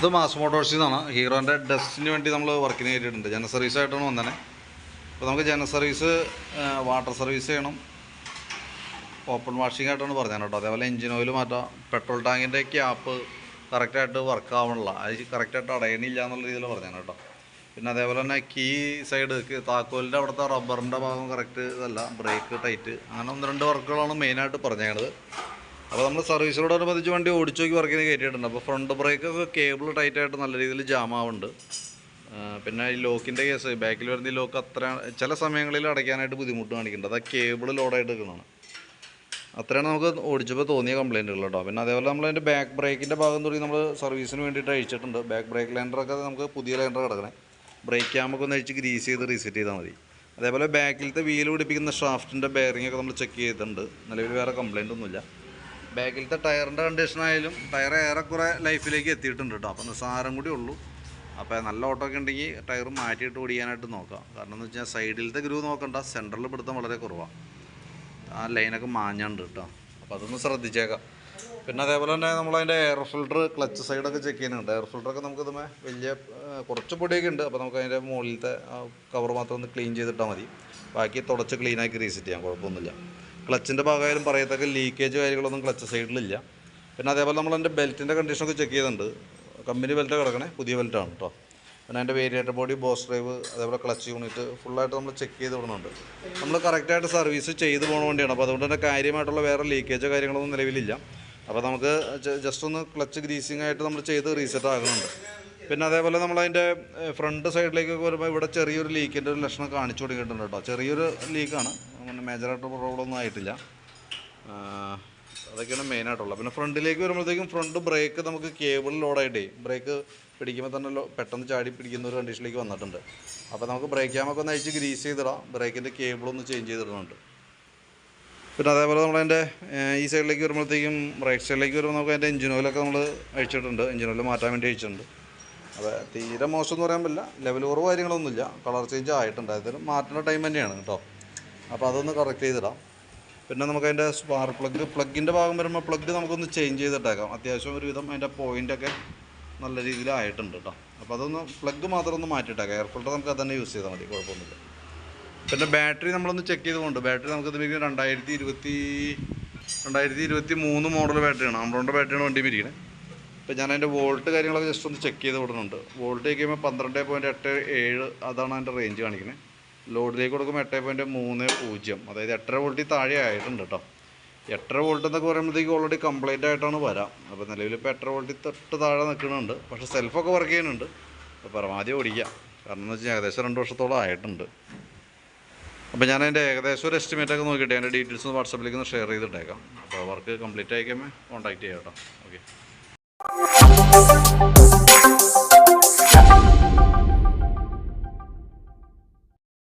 ഇത് മാസ് മോട്ടോഴ്സിൽ നിന്നാണ് ഹീറോന്റെ ഡസ്റ്റിന് വേണ്ടി നമ്മൾ വർക്കിന് കയറ്റിയിട്ടുണ്ട് ജന സർവീസ് ആയിട്ടാണ് വന്നത് അപ്പോൾ നമുക്ക് ജന സർവീസ് വാട്ടർ സർവീസ് ചെയ്യണം. ഓപ്പൺ വാഷിംഗ് ആയിട്ടാണ് പറഞ്ഞത് കേട്ടോ. അതേപോലെ എഞ്ചിൻ ഓയിൽ മാറ്റാം. പെട്രോൾ ടാങ്കിന്റെ ക്യാപ്പ് കറക്റ്റായിട്ട് വർക്ക് ആവണില്ല. അത് കറക്റ്റായിട്ട് അടയണില്ല എന്നുള്ള രീതിയിൽ പറഞ്ഞാണ് കേട്ടോ. പിന്നെ അതേപോലെ തന്നെ കീ സൈഡ് താക്കോലിന്റെ അവിടുത്തെ റബ്ബറിന്റെ ഭാഗം കറക്റ്റ് ഇതല്ല. ബ്രേക്ക് ടൈറ്റ് അങ്ങനെ ഒന്ന് രണ്ട് വർക്കുകളാണ് മെയിനായിട്ട് പറഞ്ഞത് അപ്പോൾ നമ്മൾ സർവീസിനോടനുബന്ധിച്ച് വണ്ടി ഓടിച്ചു നോക്കി വർക്കിന് കയറ്റിയിട്ടുണ്ട്. അപ്പോൾ ഫ്രണ്ട് ബ്രേക്കൊക്കെ കേബിൾ ടൈറ്റായിട്ട് നല്ല രീതിയിൽ ജാം പിന്നെ ഈ ലോക്കിന്റെ കേസ് ബാക്കിൽ വരുന്ന ഈ ലോക്ക് അത്ര ചില സമയങ്ങളിൽ അടയ്ക്കാനായിട്ട് ബുദ്ധിമുട്ട് കാണിക്കുന്നുണ്ട്. അത് കേബിൾ ലോഡായിട്ട് നിൽക്കുന്നതാണ്. അത്രയാണ് നമുക്ക് ഓടിച്ചപ്പോൾ തോന്നിയ കംപ്ലൈന്റുകൾ കേട്ടോ. പിന്നെ അതേപോലെ നമ്മൾ അതിന്റെ ബാക്ക് ബ്രേക്കിന്റെ ഭാഗം തുടങ്ങി നമ്മൾ സർവീസിന് വേണ്ടിയിട്ട് അഴിച്ചിട്ടുണ്ട്. ബാക്ക് ബ്രേക്ക് ലൈൻഡറൊക്കെ നമുക്ക് പുതിയ ലൈൻഡർ കിടക്കണേ. ബ്രേക്ക് ക്യാമൊക്കെ ഒന്ന് അഴിച്ച് ഗ്രീസ് ചെയ്ത് റീസെറ്റ് ചെയ്താൽ മതി. അതേപോലെ ബാക്കിലത്തെ വീൽ പിടിപ്പിക്കുന്ന ഷാഫ്റ്റിന്റെ ബെയറിംഗ് ഒക്കെ നമ്മൾ ചെക്ക് ചെയ്തിട്ടുണ്ട്. നിലവിൽ വേറെ കംപ്ലൈന്റ് ഒന്നുമില്ല. ബാക്കിലത്തെ ടയറിന്റെ കണ്ടീഷൻ ആയാലും ടയർ ഏറെക്കുറെ ലൈഫിലേക്ക് എത്തിയിട്ടുണ്ട് കേട്ടോ അപ്പോൾ നിസ്സാരം കൂടി ഉള്ളൂ. അപ്പോൾ നല്ല ഓട്ടോ ഒക്കെ ഉണ്ടെങ്കിൽ ടയർ മാറ്റിയിട്ട് ഓടിക്കാനായിട്ട് നോക്കാം. കാരണം എന്ന് വെച്ചാൽ സൈഡിലത്തെ ഗ്രൂ നോക്കണ്ട സെന്ററിൽ പിടുത്തം വളരെ കുറവാണ് ആ ലൈനൊക്കെ മാഞ്ഞാണ്ട് കേട്ടോ അപ്പോൾ അതൊന്ന് ശ്രദ്ധിച്ചേക്കാം. പിന്നെ അതേപോലെ തന്നെ നമ്മളതിന്റെ എയർ ഫിൽട്ടർ ക്ലച്ച് സൈഡൊക്കെ ചെക്ക് ചെയ്യുന്നുണ്ട്. എയർ ഫിൽട്ടറൊക്കെ നമുക്ക് ഇതുമേ വലിയ കുറച്ച് പൊടിയൊക്കെ ഉണ്ട്. അപ്പോൾ നമുക്ക് അതിന്റെ മുകളിലത്തെ കവർ മാത്രം ഒന്ന് ക്ലീൻ ചെയ്തിട്ടാൽ മതി. ബാക്കി തുടച്ച് ക്ലീനാക്കി റീസെറ്റ് ചെയ്യാം. കുഴപ്പമൊന്നുമില്ല. ക്ലച്ചിന്റെ ഭാഗമായാലും പറയത്തക്ക ലീക്കേജ് കാര്യങ്ങളൊന്നും ക്ലച്ച് സൈഡിലില്ല പിന്നെ അതേപോലെ നമ്മൾ എന്റെ ബെൽറ്റിന്റെ കണ്ടീഷനൊക്കെ ചെക്ക് ചെയ്തിട്ടുണ്ട്. കമ്പനി ബെൽറ്റ് കിടക്കണേ പുതിയ ബെൽറ്റാണ് കേട്ടോ പിന്നെ അതിന്റെ വേരിയേറ്റർ ബോഡി ബോസ് ഡ്രൈവ് അതേപോലെ ക്ലച്ച് യൂണിറ്റ് ഫുള്ളായിട്ട് നമ്മൾ ചെക്ക് ചെയ്ത് വിടുന്നുണ്ട്. നമ്മൾ കറക്റ്റായിട്ട് സർവീസ് ചെയ്ത് പോകുന്ന വേണ്ടിയാണ്. അപ്പോൾ അതുകൊണ്ട് തന്നെ കാര്യമായിട്ടുള്ള വേറെ ലീക്കേജോ കാര്യങ്ങളൊന്നും നിലവിലില്ല. അപ്പോൾ നമുക്ക് ജസ്റ്റ് ഒന്ന് ക്ലച്ച് ഗ്രീസിങ് ആയിട്ട് നമ്മൾ ചെയ്ത് റീസെറ്റ് ആകുന്നുണ്ട് പിന്നെ അതേപോലെ നമ്മൾ അതിന്റെ ഫ്രണ്ട് സൈഡിലേക്കൊക്കെ വരുമ്പോൾ ഇവിടെ ചെറിയൊരു ലീക്കിന്റെ ഒരു ലക്ഷണം കാണിച്ചു തുടങ്ങിയിട്ടുണ്ട് കേട്ടോ ചെറിയൊരു ലീക്കാണ് അങ്ങനെ മേജറായിട്ട് പ്രോബ്ലം ഒന്നും ആയിട്ടില്ല അതൊക്കെയാണ് മെയിനായിട്ടുള്ളത് പിന്നെ ഫ്രണ്ടിലേക്ക് വരുമ്പോഴത്തേക്കും ഫ്രണ്ട് ബ്രേക്ക് നമുക്ക് കേബിൾ ലോഡായിട്ടേ ബ്രേക്ക് പിടിക്കുമ്പോൾ തന്നെ പെട്ടെന്ന് ചാടി പിടിക്കുന്ന ഒരു കണ്ടീഷനിലേക്ക് വന്നിട്ടുണ്ട്. അപ്പോൾ നമുക്ക് ബ്രേക്ക് ക്യാമൊക്കെ ഒന്ന് അയച്ച് ഗ്രീസ് ചെയ്തിടാം. ബ്രേക്കിന്റെ കേബിളൊന്ന് ചേഞ്ച് ചെയ്തിടുന്നുണ്ട്. പിന്നെ അതേപോലെ നമ്മളതിന്റെ ഈ സൈഡിലേക്ക് വരുമ്പോഴത്തേക്കും റൈറ്റ് സൈഡിലേക്ക് വരുമ്പോൾ നമുക്ക് അതിന്റെ എഞ്ചിൻ ഓയിലൊക്കെ നമ്മൾ അഴിച്ചിട്ടുണ്ട്. എഞ്ചിൻ ഓയിൽ മാറ്റാൻ വേണ്ടി അഴിച്ചിട്ടുണ്ട്. അപ്പോൾ തീരെ മോശം എന്ന് പറയാൻ പറ്റില്ല. ലെവൽ കുറവ് കാര്യങ്ങളൊന്നുമില്ല. കളർ ചേഞ്ച് ആയിട്ടുണ്ട്. അതായത് മാറ്റുന്ന ടൈം തന്നെയാണ് കേട്ടോ. അപ്പോൾ അതൊന്ന് കറക്റ്റ് ചെയ്തിടാം. പിന്നെ നമുക്ക് അതിന്റെ സ്പാർക്ക് പ്ലഗ് പ്ലഗിന്റെ ഭാഗം വരുമ്പോൾ പ്ലഗ് നമുക്കൊന്ന് ചേഞ്ച് ചെയ്തിട്ടേക്കാം. അത്യാവശ്യം ഒരുവിധം അതിന്റെ പോയിന്റൊക്കെ നല്ല രീതിയിലായിട്ടുണ്ട് കേട്ടോ അപ്പോൾ അതൊന്ന് പ്ലഗ് മാത്രം ഒന്ന് മാറ്റിയിട്ടേക്കാം. എയർ ഫിൽറ്റർ നമുക്ക് അത് തന്നെ യൂസ് ചെയ്താൽ മതി കുഴപ്പമൊന്നുമില്ല. പിന്നെ ബാറ്ററി നമ്മളൊന്ന് ചെക്ക് ചെയ്തുകൊണ്ട് ബാറ്ററി നമുക്ക് ഇതിലേക്ക് രണ്ടായിരത്തി ഇരുപത്തി രണ്ടായിരത്തി ഇരുപത്തി മൂന്ന് മോഡൽ ബാറ്ററിയാണ് ആംബ്രോണിന്റെ ബാറ്ററിയാണ് വണ്ടി ഇരിക്കുന്നത് അപ്പോൾ ഞാൻ അതിന്റെ വോൾട്ട് കാര്യങ്ങളൊക്കെ ജസ്റ്റ് ഒന്ന് ചെക്ക് ചെയ്ത് വിടുന്നുണ്ട് വോൾട്ട് കഴിയുമ്പോൾ പന്ത്രണ്ട് പോയിന്റ് എട്ട് ഏഴ് അതാണ് അതിന്റെ റേഞ്ച് കാണിക്കുന്നത് ലോഡിലേക്ക് കൊടുക്കുമ്പോൾ എട്ട് പോയിന്റ് മൂന്ന് പൂജ്യം. അതായത് എട്ടര വോൾട്ടിൽ താഴെ ആയിട്ടുണ്ട് കേട്ടോ എട്ടര വോൾട്ട് എന്നൊക്കെ പറയുമ്പോഴത്തേക്ക് ഓൾറെഡി കംപ്ലൈന്റ് ആയിട്ടാണ് വരാം. അപ്പോൾ നിലവിൽ ഇപ്പോൾ എട്ടര വോൾട്ടിൽ തൊട്ട് താഴെ നിൽക്കുന്നുണ്ട് പക്ഷേ സെൽഫൊക്കെ വർക്ക് ചെയ്യുന്നുണ്ട്. അപ്പോൾ പരമാവധി ഓടിക്കാം. കാരണം എന്ന് വെച്ചാൽ ഏകദേശം രണ്ട് വർഷത്തോളം ആയിട്ടുണ്ട്. അപ്പോൾ ഞാൻ അതിന്റെ ഏകദേശം ഒരു എസ്റ്റിമേറ്റ് ഒക്കെ നോക്കിയിട്ട് അതിന്റെ ഡീറ്റെയിൽസ് ഒന്ന് വാട്സപ്പിലേക്ക് ഒന്ന് ഷെയർ ചെയ്തിട്ടേക്കാം. അപ്പോൾ വർക്ക് കംപ്ലീറ്റ് ആയിക്കുമ്പോൾ കോൺടാക്ട് ചെയ്യാം കേട്ടോ ഓക്കെ